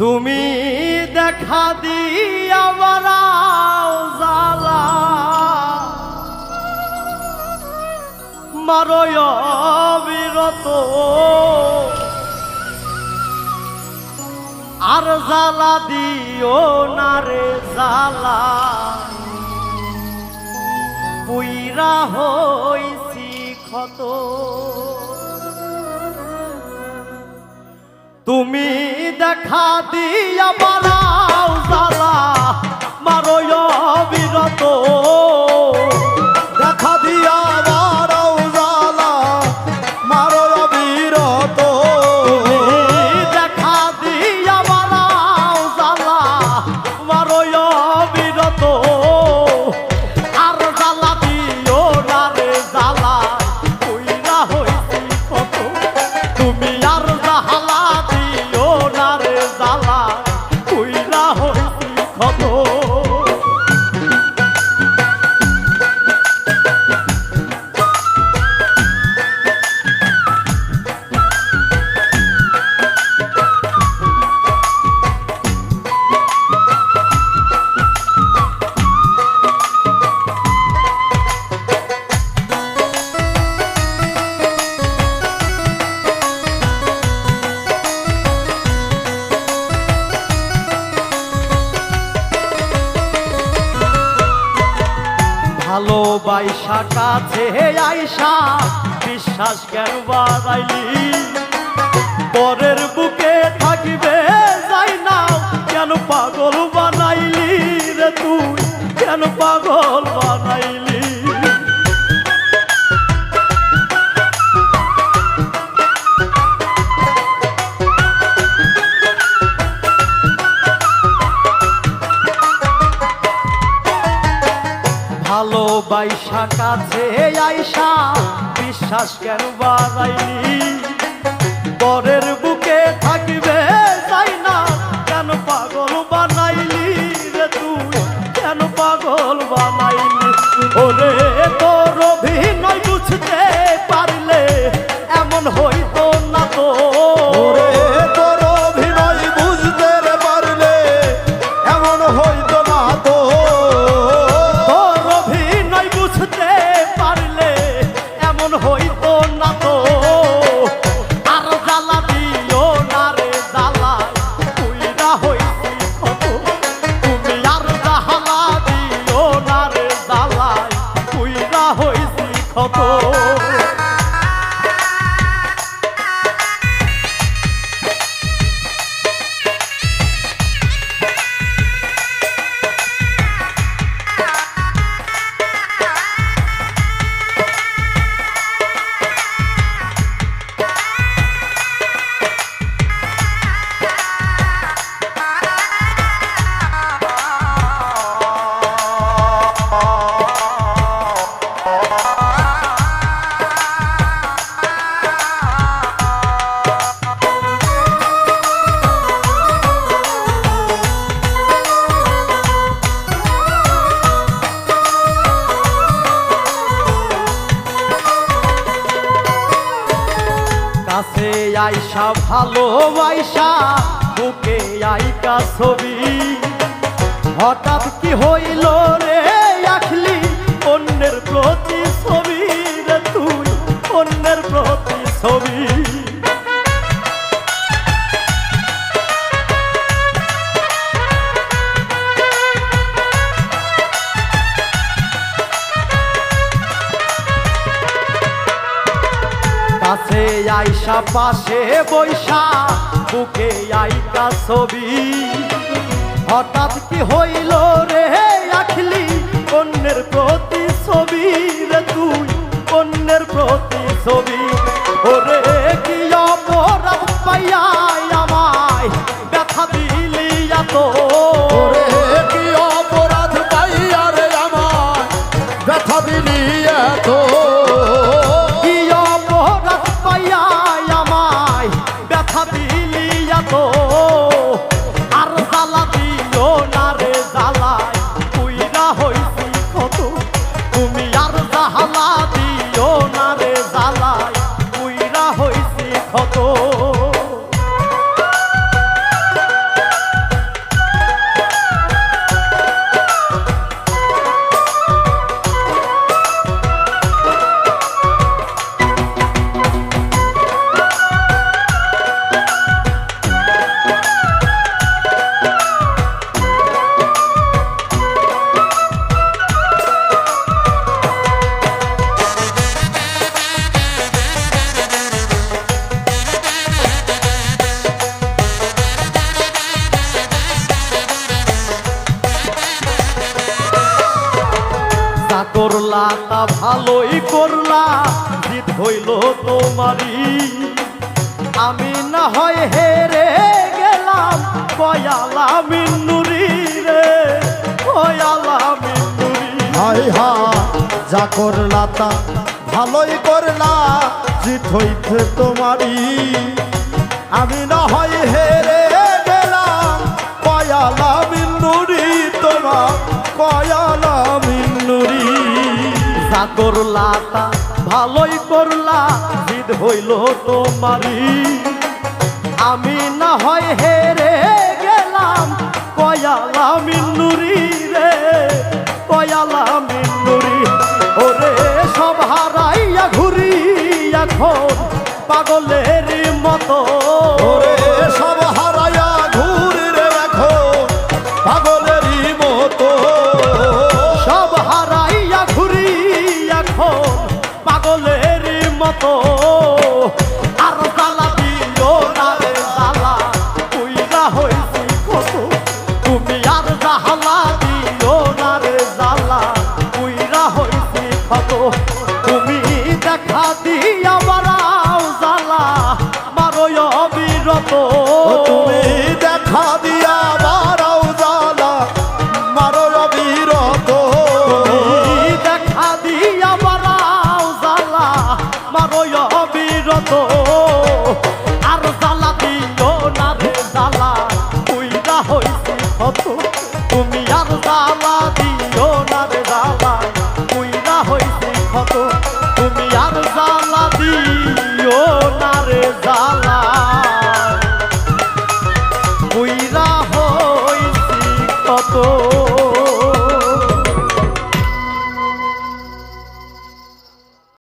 তুমি দেখা দিয়া জালা মারয় আর জালা দিও না রে জালা পুইরা হইছি ক্ষত। তুমি দেখা দিয়া মারাও জালা মারো বিরত দেখা দিয়া ভালোবাসা কাছে আইসা, বিশ্বাস কেন বাড়াইলি? পরের বুকে থাকিবে, যাই না কেন পাগল বানাইলি রে তুই? কেন পাগল বানাইলি? ভালোবাসা কাছে আইসা বিশ্বাস কেন বাড়াইনি পরের আইসা ভালোবাইসা বুকে আইকা ছবি। হঠাৎ কি হইল রে? আইসা পাশে বৈশা, বুকে আইকা ছবি। হঠাৎ কি হইল রে আখলি, অন্যের প্রতি ছবি রে তুই, অন্যের প্রতি ছবি করলা তা ভালোই করলা, জিত হইল তোমারই। আমি না হয় হেরে গেলাম কয়ালা মিন্নুরি রে কয়ালা মিন্নুরি হাই হা যা করলা তা ভালোই করলা, জিত হইতে তোমারই। আমি না হয় হেরে যা করলা তা, ভালোই করলা, জিদ হইল তোমারই। আমি না হয় হেরে গেলাম, কয়ালা মিন্নুরি রে, কয়ালা মিন্নুরি ওরে সব হারাইয়া ঘুরি এখন পাগলের মতো। ওরে সব মতো আর জ্বালা দিও না রে জ্বালা। তুইরা হইছি কত, তুমি আর জাহালা দিও না রে জ্বালা। তুইরা হইছি কত, তুমি দেখা দিয়া বারাও জ্বালা। মারো অবিরত। তুমি মতো